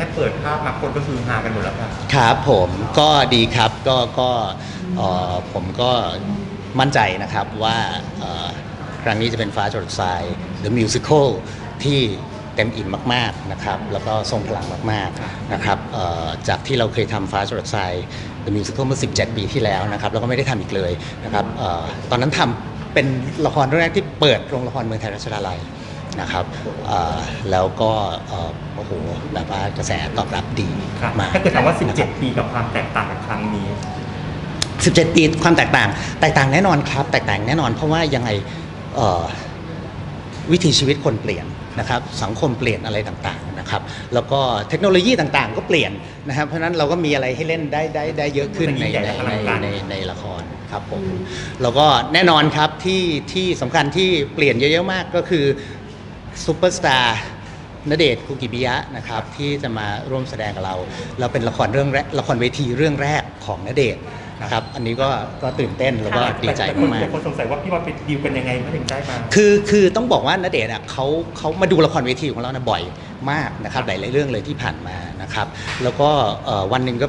ค่เปิดภาพมาคนก็คือฮากันหมดแล้วครับครับผมก็ดีครับก็ก็เอ่อผมก็มั่นใจนะครับว่าเอ่อครั้งนี้จะเป็นฟ้าจรดทราย The Musical ที่เต็มอิ่มมากๆนะครับแล้วก็ทรงพลังมากๆนะครับเอ่อจากที่เราเคยทำฟ้าจรดทราย The Musical เมื่อ 17 ปีที่แล้วนะครับแล้วก็ไม่ได้ทำอีกเลยนะครับเออตอนนั้นทำเป็นละครเรื่องแรกที่เปิดโรงละครเมืองไทยรัชดาลัย นะครับเอ่อแล้วก็เอ่อโอ้โหแบบว่ากระแสตอบรับดีครับมากถ้าเกิดถามว่านะครับ17 ปีกับความแตกต่างกับครั้งนี้ 17 ปีความแตกต่าง แตกต่างแน่นอนครับ แตกต่างแน่นอน เพราะว่ายังไงเอ่อวิถีชีวิตคนเปลี่ยนนะครับสังคมเปลี่ยนอะไรต่างๆนะครับแล้วก็เทคโนโลยีต่างๆ ก็เปลี่ยนนะครับเพราะฉะนั้นเราก็มีอะไรให้เล่นได้ได้ได้เยอะขึ้นในใหญ่ในและอในลังการในในละครครับผมแล้วก็แน่นอนครับที่ที่สำคัญที่เปลี่ยนเยอะๆมากก็คือ ซูเปอร์สตาร์ณเดชน์คุกิมิยะนะครับที่จะมาร่วมแสดงกับเรา เราเป็นละครเรื่องแรกละครเวทีเรื่องแรกของณเดชน์นะครับอันนี้ก็ก็ตื่นเต้นแล้วก็ดีใจแต่คนมากแต่คนสงสัยว่าพี่บอลไปดีลกันยังไงไม่ถึงได้มาๆคือคือต้องบอกว่าณเดชน์อะเขาเขามาดูละครเวทีของเรานะบ่อยมากนะครับหลายๆเรื่องเลยที่ผ่านมานะครับแล้วก็เอ่อวันหนึ่งก็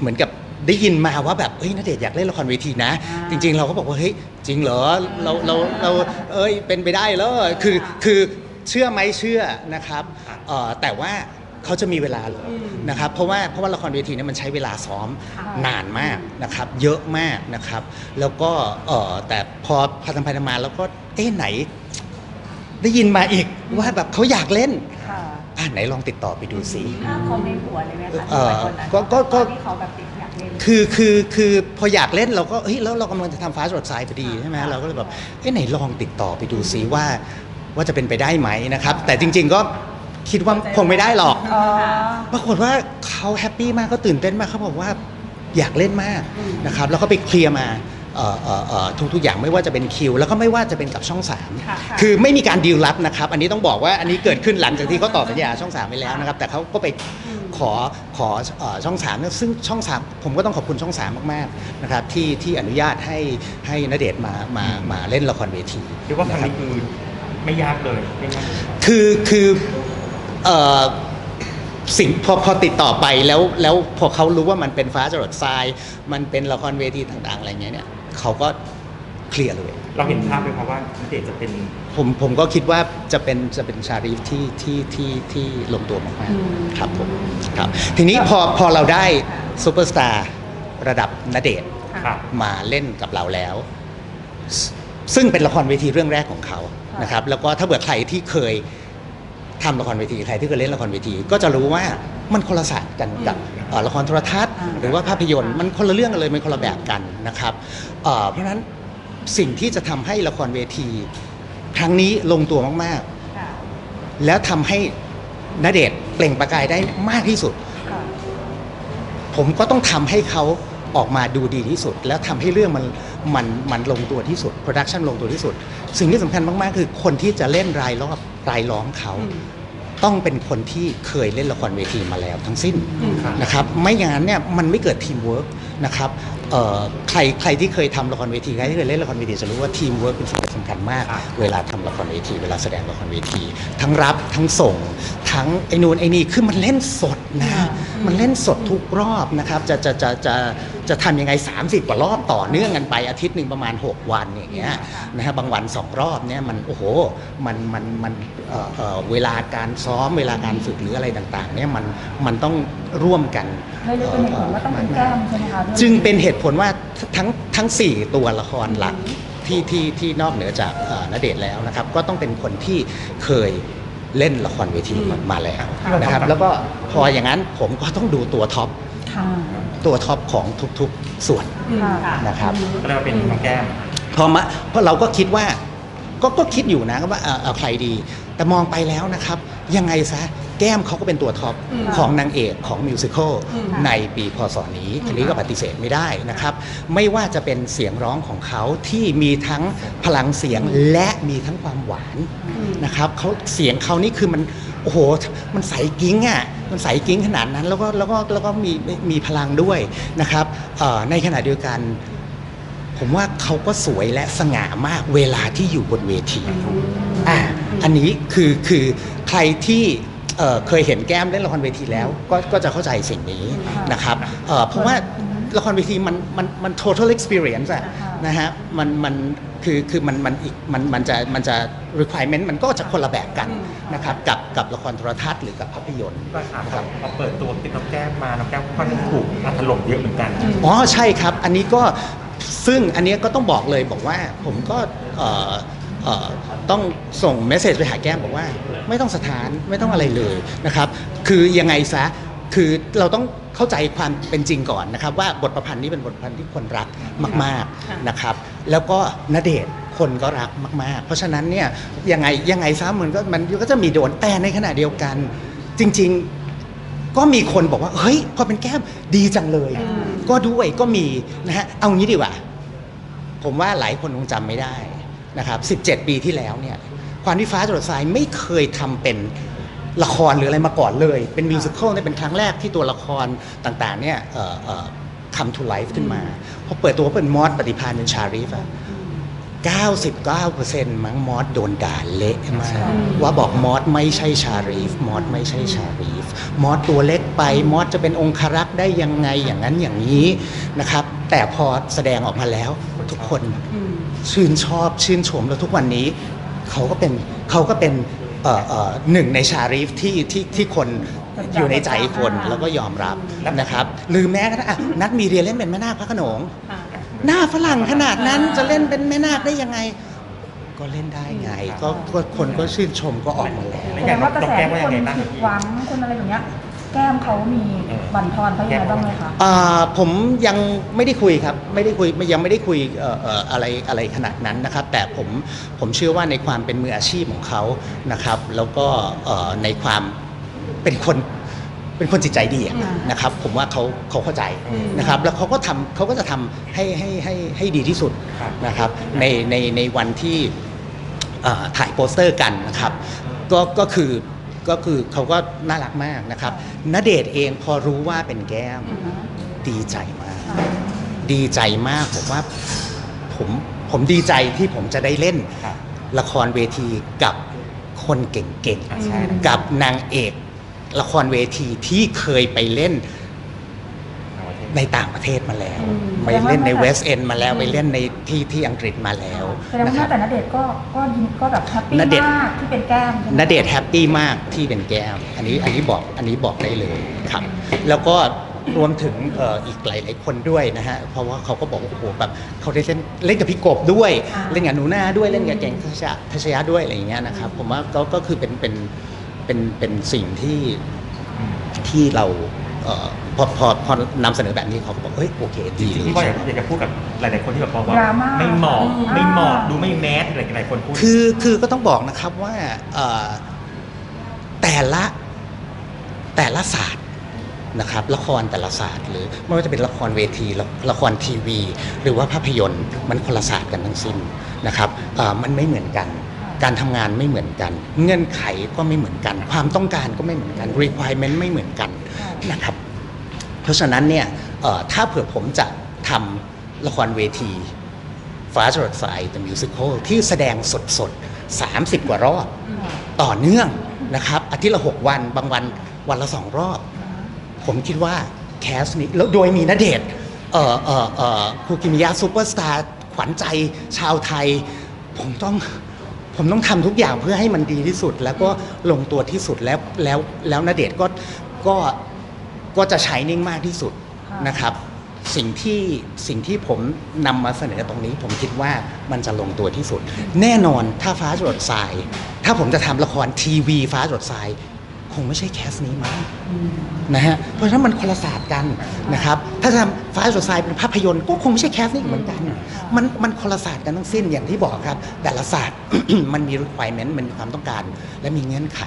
เหมือนกับได้ยินมาว่าแบบเฮ้ยณเดชน์อยากเล่นละครเวทีนะ จริง ๆ เราก็บอกว่าเฮ้ยจริงเหรอเราเราเราเอ้ยเป็นไปได้เหรอคือคือ เชื่อไหมเชื่อนะครับเอ่อแต่ว่าเขาจะมีเวลาเหรอนะครับเพราะว่าเพราะว่าละครเวทีเนี่ยมันใช้เวลาซ้อมนานมากนะครับ เยอะมากนะครับ แล้วก็เอ่อแต่พอพัฒนไปทำมาแล้วก็เอ๊ะไหน ได้ยินมาอีกว่าแบบเขาอยากเล่นค่ะอะไหนลองติดต่อไปดูซิภาพเขาในหัวเลยไหมคะเอ่อที่วัยคนนั้นก็ก็ก็ ที่เขาแบบติดอยากเล่น คือคือคือพออยากเล่นเราก็เฮ้ยแล้วเรากำลังจะทำฟ้าจรดทรายพอดีใช่ไหมเราก็เลยแบบเอ้ไหนลองติดต่อไปดูซิว่า ว่าจะเป็นไปได้ไหมนะครับ แต่จริง ๆก็คิดว่าคงไม่ได้หรอก อ๋อ ปรากฏว่าเขาแฮปปี้มากเขาตื่นเต้นมากเขาบอกว่าอยากเล่นมากนะครับแล้วก็ไปเคลียร์มาเอ่อเอ่อเอ่อทุกๆอย่างไม่ว่าจะเป็นคิว แล้วก็ไม่ว่าจะเป็นกับช่องสามค่ะค่ะคือไม่มีการดีลลับนะครับ อันนี้ต้องบอกว่าอันนี้เกิดขึ้นหลังจากที่เขาต่อสัญญาช่องสามไปแล้วนะครับ แต่เขาก็ไปขอขอเอ่อช่องสามซึ่งช่องสามผมก็ต้องขอบคุณช่องสามมากๆนะครับที่ที่อนุญาตให้ให้ณเดชน์มามามาเล่นละครเวที เรียกว่าครั้งนะนี้คือ ไม่ยากเลยไม่ยากคือคือเอ่อสิ่งพอพอติดต่อไปแล้วแล้วพอเขารู้ว่ามันเป็นฟ้าจรดทราย มันเป็นละครเวทีต่าง ๆ อะไรเงี้ยเนี่ยเขาก็เคลียร์เลย เราเห็นภาพเลยครับว่าณเดชน์จะเป็นผมผมก็คิดว่าจะเป็นจะเป็นชารีฟที่ที่ที่ที่ลงตัวมากๆครับผมครับ ทีนี้พอพอเราได้ซูเปอร์สตาร์ระดับนเดชน์ครับมาเล่นกับเราแล้วซซึ่งเป็นละครเวทีเรื่องแรกของเขา นะครับแล้วก็ถ้าเบื่อใครที่เคยทำละครเวทีใครที่เคยเล่นละครเวที ก็จะรู้ว่ามันคนละศาสตร์กันกับเอ่อละครโทรทัศน์อ่าหรือว่าภาพยนตร์มันคนละเรื่องกันเลยมันคนละแบบกันนะครับเอ่อเพราะฉะนั้นสิ่งที่จะทำให้ละครเวที ครั้งนี้ลงตัวมากค่ะๆแล้วทำให้ณเดชน์เปล่งประกายได้มากที่สุดค่ะผมก็ต้องทำให้เขา ออกมาดูดีที่สุด แล้วทำให้เรื่องมันมันมันลงตัวที่สุดโปรดักชันลงตัวที่สุด สิ่งที่สำคัญมากๆ คือคนที่จะเล่นรายรอบรายล้อมเขา ต้องเป็นคนที่เคยเล่นละครเวทีมาแล้วทั้งสิ้นอืมนะครับไม่อย่างนั้นเนี่ยมันไม่เกิดทีมเวิร์กนะครับเอ่อใครใครที่เคยทำละครเวทีใครที่เคยเล่นละครเวทีจะรู้ว่าทีมเวิร์กเป็นสิ่งที่สำคัญมากครับเวลาทำละครเวที เวลาแสดงละครเวที ทั้งรับทั้งส่ง ทั้งไอ้นู่นไอ้นี่คือมันเล่นสดนะ มันเล่นสดทุกรอบนะครับ จะจะจะจะจะทำยังไง 30 กว่ารอบต่อเนื่องกันไปอาทิตย์หนึ่งประมาณ 6 วันอย่างเงี้ยนะฮะบางวัน 2 รอบเนี่ยมันโอ้โหมันมันมันเอ่อเอ่อเวลาการซ้อมเวลาการฝึกหรืออะไรต่างๆเนี่ยมันมันต้องร่วมกัน เลยเลยเป็นเหตุผลว่าต้องเป็นแก้มใช่ไหมคะจึงเป็นเหตุผลว่าทั้งทั้ง 4 ตัวละครหลักที่ที่ที่นอกเหนือจากเอ่อณเดชน์แล้วนะครับ ก็ต้องเป็นคนที่เคย เล่นละครเวทีมาแล้วนะครับ แล้วก็พออย่างนั้นผมก็ต้องดูตัวท็อปค่ะตัวท็อปของทุกๆส่วนค่ะนะครับก็เลยมาเป็นน้องแก้มพอมาเพราะเราก็คิดว่าก็ก็คิดอยู่นะว่าเอ่อเอาใครดี แต่มองไปแล้วนะครับ ยังไงซะแก้มเขาก็เป็นตัวท็อปอืมของนางเอกของมิวสิควลอืมในปีพศนี้อันนี้ก็ปฏิเสธไม่ได้นะครับ ไม่ว่าจะเป็นเสียงร้องของเขาที่มีทั้งพลังเสียงและมีทั้งความหวานนะครับเขาเสียงเขานี่คือมันโอ้โห มันใสกิ้งอะ มันใสกิ้งขนาดนั้น แล้วก็แล้วก็แล้วก็มีมีพลังด้วยนะครับเอ่อในขณะเดียวกัน ผมว่าเขาก็สวยและสง่ามากเวลาที่อยู่บนเวทีอ่าอันนี้คือคือ ใครที่เอ่อเคยเห็นแก้มเล่นละครเวทีแล้วก็ก็จะเข้าใจสิ่งนี้นะครับเอ่อเพราะว่าละครเวทีมันมันมัน total experience อะนะฮะมันมันคือคือมันมันอีกมันมันจะมันจะ requirement มันก็จะคนละแบบกันนะครับกับกับละครโทรทัศน์หรือกับภาพยนตร์ก็ถามครับพอเปิดตัวติดน้องแก้มมาน้องแก้มค่อนข้างถูกอัดถล่มเยอะเหมือนกันอ๋อใช่ครับ อันนี้ก็ซึ่งอันเนี้ยก็ต้องบอกเลยบอกว่าผมก็เอ่อเอ่อ ต้องส่งเมสเซจไปหาแก้มบอกว่า ไม่ต้องสถานไม่ต้องอะไรเลยนะครับ คือยังไงซะคือเราต้องเข้าใจความเป็นจริงก่อนนะครับ ว่าบทประพันธ์นี้เป็นบทประพันธ์ที่คนรักมาก ๆนะครับ แล้วก็ณเดชน์คนก็รักมาก ๆ เพราะฉะนั้นเนี่ยยังไงยังไงซะมันก็มันก็จะมีโดนแต่ในขณะเดียวกัน จริง ๆก็มีคนบอกว่าเฮ้ยพอเป็นแก้มดีจังเลย ก็ด้วยก็มีนะฮะเอางี้ดีกว่า ผมว่าหลายคนคงจำไม่ได้ นะครับ17 ปีที่แล้วเนี่ยความที่ฟ้าจรดทรายไม่เคยทำเป็นละครหรืออะไรมาก่อนเลย เป็นมิวสิควลเนี่ยเป็นครั้งแรกที่ตัวละครต่างๆเนี่ยเอ่อเอ่อ come to life ขึ้นมาพอเปิดตัวเป็นมอสปฏิพานเป็นชาริฟอะ99%มั้งมอสโดนด่าเละมากว่าบอกมอสไม่ใช่ชารีฟมอสไม่ใช่ชารีฟมอสตัวเล็กไปมอสจะเป็นองคารักษ์ได้ยังไงอย่างนั้นอย่างนี้นะครับ แต่พอแสดงออกมาแล้วทุกคน ชื่นชอบชื่นชมแล้วทุกวันนี้เขาก็เป็นเขาก็เป็นเอ่อเอ่อหนึ่งในชารีฟที่ที่ที่คนอยู่ในใจคนแล้วก็ยอมรับนะครับหรือแม้กระทั่งอะนัดมีเรียนเล่นเป็นแม่นาคพระโขนงหน้าฝรั่งขนาดนั้นจะเล่นเป็นแม่นาคได้ยังไง ก็เล่นได้ไง ก็ก็คนก็ชื่นชมก็ออกมาแล้วแล้แสวดงว่ากระแสน้องแก้มที่ว่าคยันงไงบ้างผิดหวังคนอะไรอย่างเงี้ย แก้มเขามีบั่นทอนเขายังไงบ้างไหมคะอ่าผมยังไม่ได้คุยครับไม่ได้คุยยังไม่ได้คุยเอ่อเอ่ออะไรอะไรขนาดนั้นนะครับ แต่ผมผมเชื่อว่าในความเป็นมืออาชีพของเขานะครับ แล้วก็เอ่อในความเป็นคนเป็นคนจิตใจดีอะอืมนะครับ ผมว่าเขาเขาเข้าใจอืมนะครับ แล้วเขาก็ทำเขาก็จะทำให้ให้ให้ให้ดีที่สุดครับ นะครับ ในในในวันที่ เอ่อถ่ายโปสเตอร์กันนะครับก็ก็คือ ก็คือเขาก็น่ารักมากนะครับณเดชน์เองพอรู้ว่าเป็นแก้มอือฮึดีใจมาก ดีใจมากผมว่าผมผมดีใจที่ผมจะได้เล่นครับละครเวทีกับคนเก่งอะใช่ๆกับนางเอก ละครเวทีที่เคยไปเล่น ในต่างประเทศมาแล้วอืมไปเล่นในแสดงว่าเวสต์เอนมาแล้วไปเล่นในที่ที่อังกฤษมาแล้วแสดงว่านะคตั้รับงแต่ณเดชน์ก็ก็ยินก็แบบแฮปปี้ณเดชน์มากที่เป็นแก้มใช่ไหมณเดชน์แฮปปี้มากที่เป็นแก้ม อันนี้อันนี้บอกอันนี้บอกได้เลยครับ แล้วก็รวมถึงเอ่ออีกหลายๆคนด้วยนะฮะ เพราะว่าเขาก็บอกว่าโอ้โหแบบเขาได้เล่นเล่นกับพี่กบด้วย เล่นกับหนูนาด้วยเล่นกับแกงทัชยะทัชยะด้วยอะไรอย่างเงี้ยนะครับ ผมว่าก็ก็คือเป็นเป็นเป็นเป็นสิ่งที่ที่เรา เอ่อพอพอพอนำเสนอแบบนี้เขาก็บอกเฮ้ยโอเคดีเลยพี่บอยอยากอยากจะพูดกับหลาย ๆ คนที่แบบบอกว่าดราม่า ไม่เหมาะอืมไม่เหมาะอ่าดูไม่แมสอะไรหลายๆคนพูด คือคือก็ต้องบอกนะครับว่าเอ่อแต่ละแต่ละศาสตร์นะครับละครแต่ละศาสตร์ หรือไม่ว่าจะเป็นละครเวทีละละครทีวี หรือว่าภาพยนตร์มันคนละศาสตร์กันทั้งสิ้นนะครับเอ่อมันไม่เหมือนกัน การทำงานไม่เหมือนกัน เงื่อนไขก็ไม่เหมือนกัน ความต้องการก็ไม่เหมือนกัน requirement ไม่เหมือนกันนะครับ เพราะฉะนั้นเนี่ยถ้าเผื่อผมจะทำละครเวทีฟ้าจรดสาย The Musical ที่แสดงสดๆ30 กว่ารอบ ต่อเนื่องนะครับ อาทิตย์ละ 6 วัน บางวันวันละ 2 รอบ ผมคิดว่าแคสนี้แล้วโดยมีนเดชน์เอ่อเอ่อเอ่อคูกิมิยะซูเปอร์สตาร์ขวัญใจชาวไทย ผมต้อง ผมต้องทำทุกอย่างเพื่อให้มันดีที่สุด แล้วก็ลงตัวที่สุดแล้วแล้วแล้วนเดชน์ก็ก็ก็จะใช้นิ่งมากที่สุดค่ะนะครับ สิ่งที่สิ่งที่ผมนำมาเสนอตรงนี้ ผมคิดว่ามันจะลงตัวที่สุด แน่นอนถ้าฟ้าจรดทราย ถ้าผมจะทำละครทีวีฟ้าจรดทราย คงไม่ใช่แคสนี้มั้งนะฮะเพราะฉะนั้นมันคนละศาสตร์กันนะครับถ้าทำฟ้าสดใสเป็นภาพยนตร์ก็คงไม่ใช่แคสนี่เหมือนกันมันมันคนละศาสตร์กันทั้งสิ้นอย่างที่บอกครับ แต่ละศาสตร์มันมี requirement มันมีความต้องการ และมีเงื่อนไข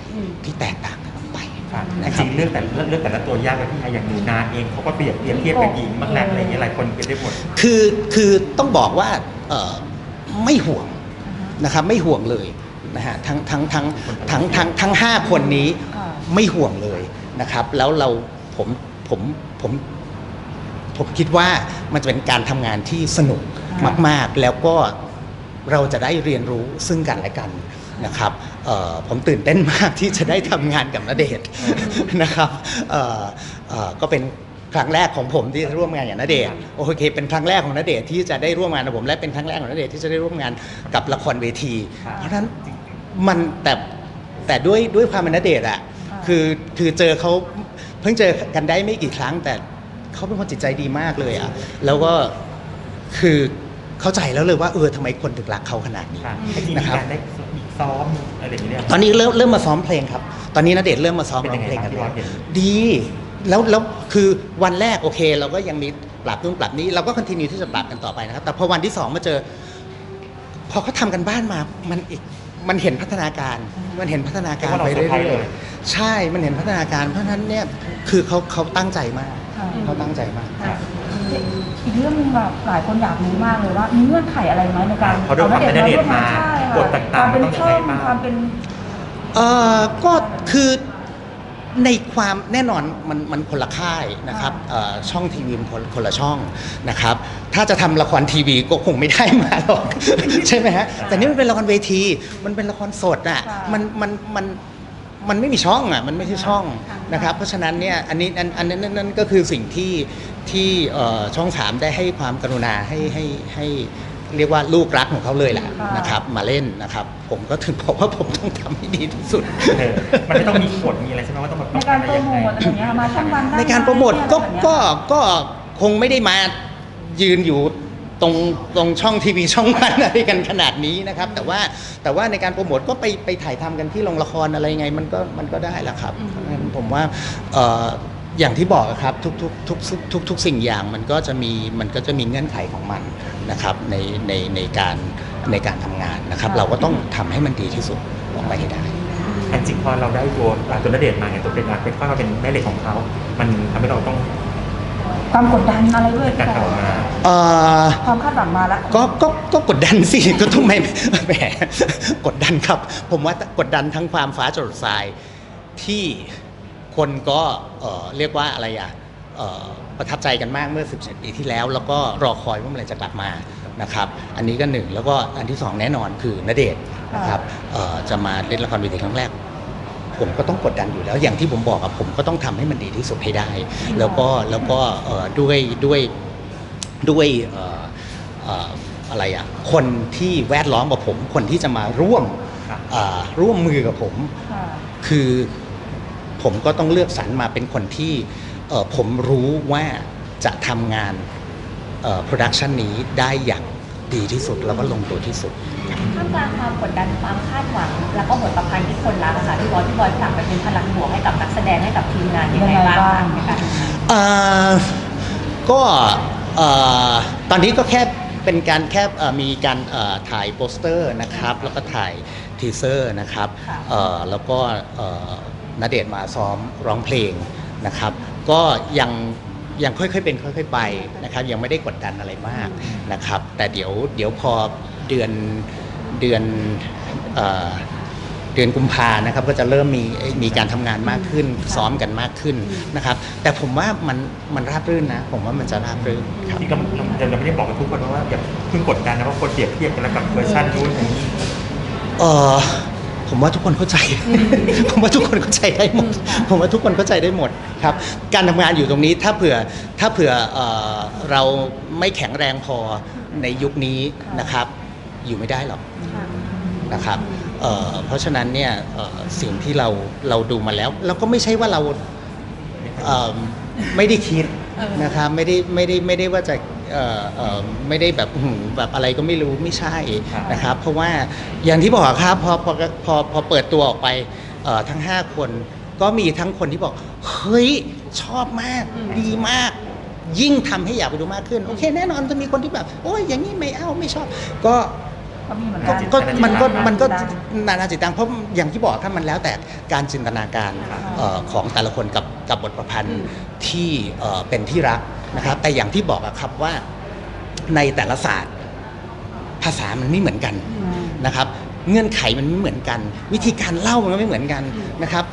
ที่แตกต่างกันออกไปครับนะคจรับริงๆเรื่องแต่เรื่องแต่ละตัวยากเลยพี่ไฮอย่างหนูนาเองเขาก็เปรียบเปรียบเทียบกับหญิงมากแล้วอะไรเงี้ยหลายคนเป็นได้หมดคือคือต้องบอกว่าเอ่อไม่ห่วงนะครับไม่ห่วงเลยนะฮะทั้งทั้งทั้งทั้งทั้งทั้งห้าคนนี้ค่ะ ไม่ห่วงเลยนะครับ แล้วเราผมผมผมผมคิดว่ามันจะเป็นการทำงานที่สนุกค่ะมาก ๆ แล้วก็เราจะได้เรียนรู้ซึ่งกันและกันนะครับเอ่อผมตื่นเต้นมากที่จะได้ทำงานกับณเดชน์นะครับเอ่อเอ่อก็เป็นครั้งแรกของผมที่จะร่วมงานกับณเดชน์โอเค เป็นครั้งแรกของณเดชน์ที่จะได้ร่วมงานกับผม และเป็นครั้งแรกของณเดชน์ที่จะได้ร่วมงานกับละครเวที เพราะฉะนั้นมันแต่แต่ด้วยด้วยความเป็นณเดชน์อะ คือคือเจอเขาเพิ่งเจอกันได้ไม่กี่ครั้ง แต่เขาเป็นคนจิตใจดีมากเลยอะแล้วก็คือเข้าใจแล้วเลยว่าเออทำไมคนถึงรักเขาขนาดนี้ ค่ะจริงๆนะมีครับการได้ซ้อมอะไรอย่างเงี้ย ตอนนี้เริ่มเริ่มมาซ้อมเพลงครับ ตอนนี้นเดชน์เริ่มมาซ้อมเป็นร้ยัองงไงเพลงกันบ้างที่แล้วเราเห็นดีแล้วแล้วคือวันแรกโอเค เราก็ยังมีปรับนู่นปรับนี้เราก็คอนติเนียที่จะปรับกันต่อไปนะครับ แต่พอวันที่สองมาเจอ พอเขาทำกันบ้านมา มันอีก มันเห็นพัฒนาการ มันเห็นพัฒนาการเพราะว่าไปเราเซอร์ไพรส์เรื่เลอยยๆใช่ มันเห็นพัฒนาการ เพราะฉะนั้นเนี่ยคือเขาเขาตั้งใจมากค่ะเขาตั้งใจมากค่ะอีกเรื่องหนึงแบบหลายคนอยากรู้มากเลยว่ามีเงื่อนไขอะไรไหมในการเพราะด้วยความเป็นณเดชน์มาใช่ค่ะกฎต่างๆความเป็นต้องยังช่อไงงบ้างความเป็นเอ่อก็คือ ในความแน่นอนมันมันคนละค่ายนะครับเอ่อช่องทีวีมันคนคนละช่องนะครับ ถ้าจะทำละครทีวีก็คงไม่ได้มาหรอกใช่ไหมฮะแต่นี่มันเป็นละครเวที มันเป็นละครสดอะค่ะมันมันมันมันไม่มีช่องอะมันไม่ใช่ช่องค่ะนะครับ เพราะฉะนั้นเนี่ยอันนี้อันอันนั้นนั่นนั่นก็คือสิ่งที่ที่เอ่อช่องสามได้ให้ความกรุณาให้ให้ให้ เรียกว่าลูกรักของเขาเลยแหละค่ะนะครับ มาเล่นนะครับ ผมก็ถึงบอกว่าผมต้องทำให้ดีที่สุด เออมันไม่ต้องมีกฎมีอะไรใช่ไหมว่าต้องแบบในการโปรโมทอะไรอย่างเงี้ยมาช่องวันได้ในการโปรโมทก็อะไรแบบเนี้ย ก็ก็คงไม่ได้มายืนอยู่ตรงตรงช่องทีวีช่องวันอะไรกันขนาดนี้นะครับ แต่ว่าแต่ว่าในการโปรโมทก็ไปไปถ่ายทำกันที่โรงละครอะไรไงมันก็มันก็ได้แหละครับเพราะฉะนั้นผมว่าเอ่ออย่างที่บอกอะครับทุกทุกทุกทุกทุกทุกสิ่งอย่างมันก็จะมีมันก็จะมีเงื่อนไขของมัน นะครับในในในการในการทำงานนะครับ เราก็ต้องทำให้มันดีที่สุดออกไปให้ได้ อันจริงพอเราได้ตัวอ่าตัวณเดชน์มาเนี่ยตัวเป็นอาเป็นว่าเป็นแม่เหล็กของเขา มันทำให้เราต้องความกดดันอะไรด้วยการทำออกมา เอ่อ ความคาดหวังมาแล้ว ก็ก็ก็กดดันสิ ก็ทำไมแหมกดดันครับ ผมว่ากดดันทั้งความฟ้าจรดทรายที่คนก็เอ่อเรียกว่าอะไรอะเอ่อ ประทับใจกันมากเมื่อ 17 ปีที่แล้ว แล้วก็รอคอยว่าเมื่อไหร่จะกลับมานะครับอันนี้ก็หนึ่งแล้วก็อันที่สองแน่นอนคือณเดชน์นะครับเอ่อจะมาเล่นละครเวทีครั้งแรก ผมก็ต้องกดดันอยู่แล้วอย่างที่ผมบอกอะผมก็ต้องทำให้มันดีที่สุดให้ได้ แล้วก็แล้วก็เอ่อด้วยด้วยด้วยเอ่อเอ่ออะไรอะคนที่แวดล้อมกับผม คนที่จะมาร่วมครับเอ่อร่วมมือกับผมค่ะคือผมก็ต้องเลือกสรรมาเป็นคนที่เอ่อ ผมรู้ว่าจะทำงานโปรดักชันนี้ได้อย่างดีที่สุดแล้วก็ลงตัวที่สุดท่ามกลางความกดดันความคาดหวัง แล้วก็บทประพันธ์ที่คนรักอะค่ะพี่บอลพี่บอลฝากไปเป็นพลังบวกให้กับนักแสดงให้กับทีมงานยังไงบ้างคะในการทำงานเอ่อก็เอ่อตอนนี้ก็แค่เป็นการแค่เอ่อมีการเอ่อถ่ายโปสเตอร์นะครับ แล้วก็ถ่ายทีเซอร์นะครับค่ะเอ่อแล้วก็เอ่อณเดชน์มาซ้อมร้องเพลงนะครับ ก็ยังยังค่อยๆเป็นค่อย ๆไปนะครับ ยังไม่ได้กดดันอะไรมากนะครับ แต่เดี๋ยวเดี๋ยวพอเดือนเดือนเอ่อเดือนกุมภานะครับ ก็จะเริ่มมีมีการทำงานมากขึ้น ซ้อมกันมากขึ้นนะครับ แต่ผมว่ามันมันราบรื่นนะ ผมว่ามันจะราบรื่นครับ ที่กำลังเราไม่ได้บอกกับทุกคนว่าอย่าเพิ่งกดดันนะเพราะคนเปรียบเทียบกันแล้วกับเวอร์ชันนู้นอย่างนี้ เออ ผมว่าทุกคนเข้าใจ ผมว่าทุกคนเข้าใจได้หมด ผมว่าทุกคนเข้าใจได้หมดครับ การทำงานอยู่ตรงนี้ถ้าเผื่อถ้าเผื่อเอ่อเราไม่แข็งแรงพอในยุคนี้นะครับ อยู่ไม่ได้หรอกนะครับเอ่อเพราะฉะนั้นเนี่ยเอ่อสิ่งที่เราเราดูมาแล้ว แล้วก็ไม่ใช่ว่าเราเอ่อ ไม่ได้คิดนะครับไม่ได้ไม่ได้ไม่ได้ว่าจะเอ่อเอ่อไม่ได้แบบอื้อหือแบบอะไรก็ไม่รู้ไม่ใช่นะครับ เพราะว่าอย่างที่บอกครับพอพอพอพอเปิดตัวออกไปเอ่อทั้ง 5 คนก็มีทั้งคนที่บอก เฮ้ย ชอบมากดีมาก ยิ่งทำให้อยากไปดูมากขึ้น โอเค แน่นอนจะมีคนที่แบบ โอ้ยอย่างนี้ไม่เอาไม่ชอบ ก็ก็มีเหมือนก็กันก็มันก็มันก็ได้นานาจิตตังเพราะอย่างที่บอกถ้ามันแล้วแต่การจินตนาการเอ่อของแต่ละคนกับ กับบทประพันธ์ที่เป็นที่รักนะครับแต่อย่างที่บอกครับว่าในแต่ละศาสตร์ภาษามันไม่เหมือนกันนะครับเงื่อนไขมันไม่เหมือนกัน วิธีการเล่ามันก็ไม่เหมือนกันนะครับ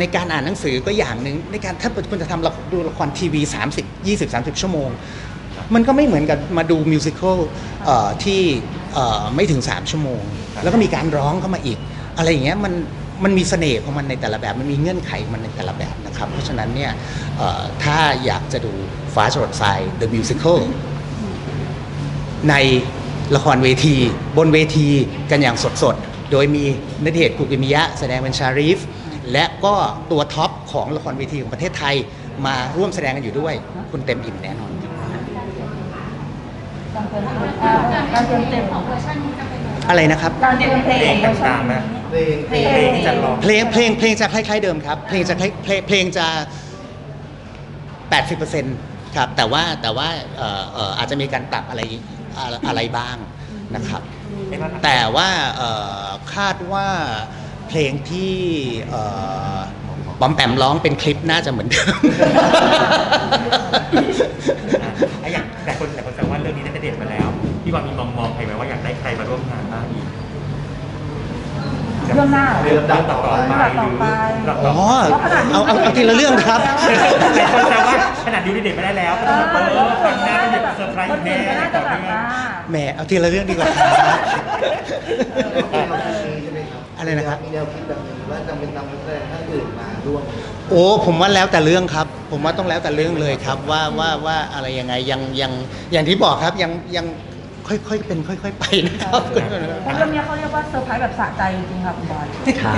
ในการอ่านหนังสือก็อย่างหนึ่งในการถ้าคุณจะทำดูละครทีวี 30 20 30 ชั่วโมง มันก็ไม่เหมือนกับมาดูมิวสิควลที่ไม่ถึง 3 ชั่วโมง แล้วก็มีการร้องเข้ามาอีก อะไรอย่างเงี้ยมัน มันมีเสน่ห์ของมันในแต่ละแบบ มันมีเงื่อนไขของมันในแต่ละแบบนะครับ เพราะฉะนั้นเนี่ยเอ่อถ้าอยากจะดูฟ้าจรดทราย The Musical ในละครเวที บนเวทีกันอย่างสดๆ โดยมีนเดชน์กุกิมิยะ แสดงเป็นชารีฟ และก็ตัวท็อปของละครเวทีของประเทศไทยมาร่วมแสดงกันอยู่ด้วย คุณเต็มอิ่มแน่นอนการเตรียมเพลงอ่าการเตรียมเพลงข องอะไรนะครับ การเตรียมเพลงของเวอร์ชันนี้เพลงเพลงเพลงที่จะร้องเพลงเพลงเพลงจะคล้ายๆเดิมครับ เพลงจะคล้ายเพลงเพลงจะ 80%ครับแต่ว่าแต่ว่าเอ่อเอ่ออาจจะมีการปรับอะไรอะไรอะไรบ้างนะครับ แต่ว่าเอ่อคาดว่าเพลงที่เอ่อบอมแปมร้องเป็นคลิปน่าจะเหมือนเดิมไอ้อย่างแต่คนแต่คนแซวว่าเรื่องนี้ได้เด็ดมาแล้ว พี่บอลมีมองมองใครไหมว่าอยากได้ใครมาร่วมงานบ้างอีกเรื่องหน้าเหรอ เรื่องต่อไปหรืออ๋อเอาเอาเอาทีละเรื่องนะครับ หลายคนแซวว่าขนาดดิวดีเด็ดไม่ได้แล้วก็ต้องแบบเออครั้งหน้าก็จะเซอร์ไพรส์คนแน่อื่นก็น่าต่จะอแบบเนื่องว่าแหมเอาทีละเรื่องดีกว่าครับอะไรนะครับ มีแนวคิดแบบนี้ว่าจะเป็นนำนักแสดงท่านอื่นมาร่วมโอ้ผมว่าแล้วแต่เรื่องครับ ผมว่าต้องแล้วแต่เรื่องเลยครับว่าว่าว่าอะไรยังไงยังยังอย่างที่บอกครับยังยัง ค่อยๆเป็นค่อย ๆ ไปนะครับเพราะเรื่องนี้เขาเรียกว่าเซอร์ไพรส์แบบสะใจจริงๆค่ะคุณบอยครับ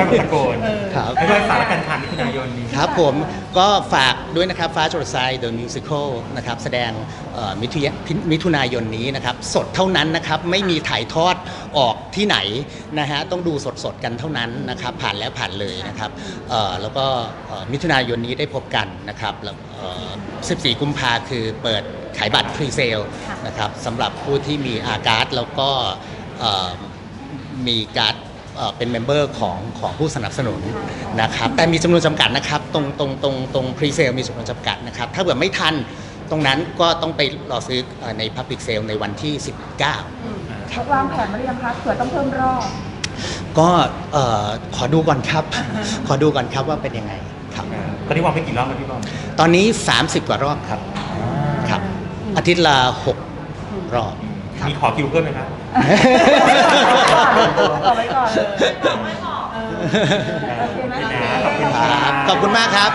ค่อยๆตะโกนครับไม่ว่าสารกันทางมิถุนายนนี้ ครับผมก็ฝากด้วยนะครับฟ้าจรดทราย The Musical นะครับแสดงเอ่อมิถุยมิถุนายนนี้นะครับ สดเท่านั้นนะครับ ไม่มีถ่ายทอดออกที่ไหนนะฮะต้องดูสดๆกันเท่านั้นนะครับ ผ่านแล้วผ่านเลยนะครับเอ่อแล้วก็เอ่อมิถุนายนนี้ได้พบกันนะครับแล้วเอ่อ14 กุมภาคือเปิด ขายบัตรพรีเซลนะครับสำหรับผู้ที่มีอาการ์ดแล้วก็เอ่อมีการดเอ่อเป็นเมมเบอร์ของของผู้สนับสนุนนะครับแต่มีจำนวนจำกัดนะครับตรงตรงตรงตรงพรีเซลมีจำนวนจำกัดนะครับถ้าเกิดไม่ทันตรงนั้นก็ต้องไปรอซื้อเอ่อใน Public Sale ในวันที่ 19วางแผนมาหรือยังคะเผื่อต้องเพิ่มรอบก็เอ่อขอดูก่อนครับ ขอดูก่อนครับว่าเป็นยังไงครับตอนนี้วางไปกี่รอบแล้วพี่บอมตอนนี้ 30 กว่ารอบครับครับ อาทิตย์ละ6รอบ มีขอคิวเพิ่มไหมครับต่อไว้ก่อนเลย โอเคนะขอบคุณครับขอบคุณมากครับ